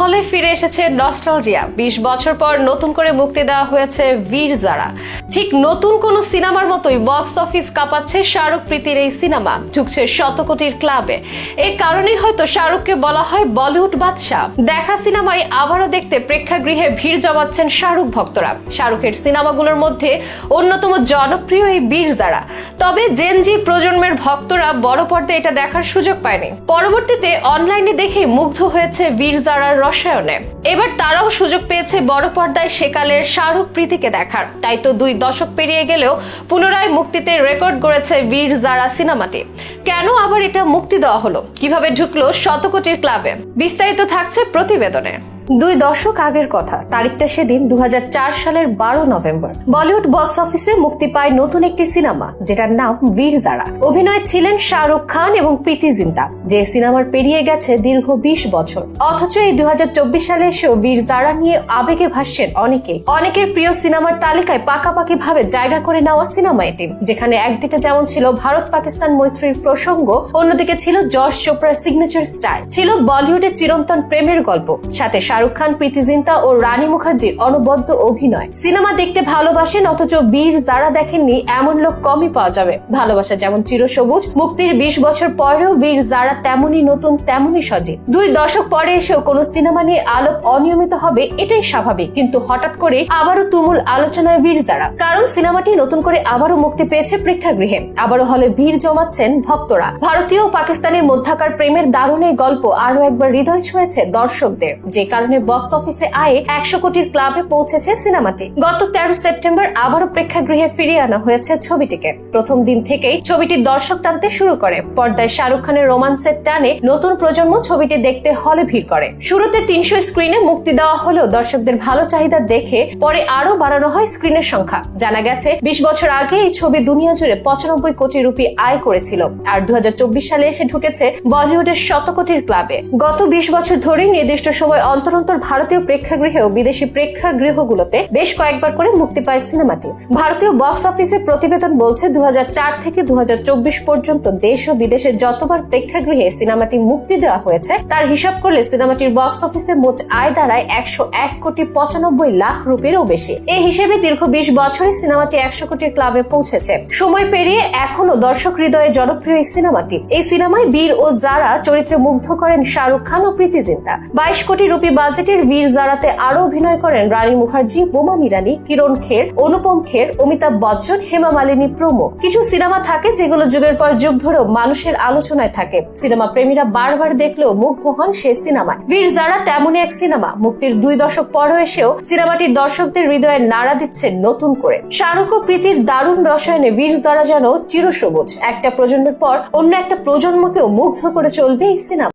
বাংলায় ফিরে এসেছে নস্টালজিয়া। বিশ বছর পর নতুন করে মুক্তি দেওয়া হয়েছে বীর জারা ঠিক নতুন কোন সিনেমার মতোই বক্স অফিস কাঁপাচ্ছে শাহরুখ প্রীতির এই সিনেমা। ঢুকছে শত কোটির ক্লাবে। এই কারণেই হয়তো শাহরুখকে বলা হয় বলিউড বাদশাহ। দেখা সিনেমায় আবারও দেখতে প্রেক্ষাগৃহে ভিড় জমাচ্ছেন শাহরুখ ভক্তরা। শাহরুখের সিনেমাগুলোর মধ্যে অন্যতম জনপ্রিয় এই বীর জারা তবে জেনজি প্রজন্মের ভক্তরা বড় পর্দায় এটা দেখার সুযোগ পায়নি। পরবর্তীতে অনলাইনে দেখে মুগ্ধ হয়েছে বীর জারার রসায়নে। এবার তারাও সুযোগ পেয়েছে বড় পর্দায় সেকালের শাহরুখ প্রীতিকে দেখার। তাই তো দুই দশক পেরিয়ে গেলেও পুনরায় মুক্তিতে রেকর্ড করেছে বীর জারা সিনেমাটি। কেন আবার এটা মুক্তি দেওয়া হলো? কীভাবে ঢুকলো শতকোটির ক্লাবে? বিস্তারিত থাকছে প্রতিবেদনে। দুই দশক আগের কথা। তারিখটা সেদিন দু হাজার চার সালের বারো নভেম্বর। বলিউড বক্স অফিসে মুক্তি পায় নতুন একটি সিনেমা, যেটার নাম বীর জারা। অভিনয় ছিলেন শাহরুখ খান এবং প্রীতি জিন্তা। যে সিনেমার পেরিয়ে গেছে দীর্ঘ বিশ বছর। অথচ এই দুই সালে এসেও বীর জারা নিয়ে আবেগে ভাসছেন অনেকে। অনেকের প্রিয় সিনেমার তালিকায় পাকাপাকি ভাবে জায়গা করে নেওয়া সিনেমা এটি, যেখানে একদিকে যেমন ছিল ভারত পাকিস্তান মৈত্রীর প্রসঙ্গ, অন্যদিকে ছিল যশ চোপড়ার সিগনেচার স্টাইল ছিল বলিউডের চিরন্তন প্রেমের গল্প, সাথে শাহরুখ খান, প্রীতি জিন্তা ও রানী মুখার্জির অনবদ্য অভিনয়। সিনেমা দেখতে ভালোবাসেন, অথচ বীর যারা দেখেননি, এমন লোক কমই পাওয়া যাবে। ভালোবাসা যেমন চিরসবুজ, মুক্তির বিশ বছর পরেও বীর যারা তেমনই নতুন, তেমনই সজীব। দুই দশক পরে এসেও কোনো সিনেমা নিয়ে আলোক অনিয়মিত হবে, এটাই স্বাভাবিক। কিন্তু হঠাৎ করে আবারও তুমুল আলোচনায় বীর যারা। কারণ সিনেমাটি নতুন করে আবারও মুক্তি পেয়েছে প্রেক্ষাগৃহে। আবারও হলে ভিড় জমাচ্ছেন ভক্তরা। ভারতীয় ও পাকিস্তানের মধ্যাকার প্রেমের দারুণ এই গল্প আরও একবার হৃদয় ছুঁয়েছে দর্শকদের। যে কারণে বক্স অফিসে আয়ে একশো কোটির ক্লাবে পৌঁছেছে সিনেমাটি। গত তেরো সেপ্টেম্বর আবারও প্রেক্ষাগৃহে ফিরিয়ে আনা হয়েছে ছবিটিকে। প্রথম দিন থেকেই ছবিটি দর্শক টানতে শুরু করে। পর্দায় শাহরুখ খানের রোমান্সের টানে নতুন প্রজন্ম ছবিটি দেখতে হলে ভিড় করে। শুরুতে তিনশো স্ক্রিনে মুক্তি দেওয়া হলেও দর্শকদের ভালো চাহিদা দেখে পরে আরও বাড়ানো হয় স্ক্রিনের সংখ্যা। জানা গেছে, বিশ বছর আগে এই ছবি দুনিয়া জুড়ে পঁচানব্বই কোটি রুপি আয় করেছিল। আর দু হাজার চব্বিশ সালে এসে ঢুকেছে বলিউডের শত কোটির ক্লাবে। গত বিশ বছর ধরেই নির্দিষ্ট সময় অন্তর অন্তর ভারতীয় প্রেক্ষাগৃহে ও বিদেশি প্রেক্ষাগৃহগুলোতে বেশ কয়েকবার করে মুক্তি পায় সিনেমাটি। ভারতীয় বক্স অফিসের প্রতিবেদন বলছে দু থেকে দু পর্যন্ত দেশ ও বিদেশে যতবার প্রেক্ষাগৃহে সিনেমাটি মুক্তি দেওয়া হয়েছে, তার হিসাব করলে সিনেমাটির বক্স অফিসে মোট আয় দাঁড়ায় একশো এক কোটি পঁচানব্বই লাখ রুপিরও বেশি। এই হিসেবে দীর্ঘ বিশ বছরে সিনেমাটি একশো কোটির ক্লাবে পৌঁছেছে। সময় পেরিয়ে এখনও দর্শক হৃদয়ে জনপ্রিয় এই সিনেমাটি। এই সিনেমায় বীর ও যারা চরিত্রে মুগ্ধ করেন শাহরুখ খান ও প্রীতি জিন্তা। বাইশ কোটি রুপি বাজেটের বীর জারাতে আরও অভিনয় করেন রানী মুখার্জি বোমা নিরানি কিরণ খের, অনুপম খের, অমিতাভ বচ্চন, হেমা মালিনী প্রমুখ। কিছু সিনেমা থাকে যেগুলো যুগের পর যুগ ধরেও মানুষের আলোচনায় থাকে। সিনেমা প্রেমীরা বারবার দেখলেও মুগ্ধ হন সেই সিনেমায়। বীর জারা তেমনই এক সিনেমা। মুক্তির দুই দশক পর এসেও সিনেমাটি দর্শকদের হৃদয়ে নাড়া দিচ্ছে নতুন করে। শাহরুখ ও প্রীতির দারুণ রসায়নে বীর জারা যেন চিরসবুজ। একটা প্রজন্মের পর অন্য একটা প্রজন্মকেও মুগ্ধ করে চলবে এই সিনেমা।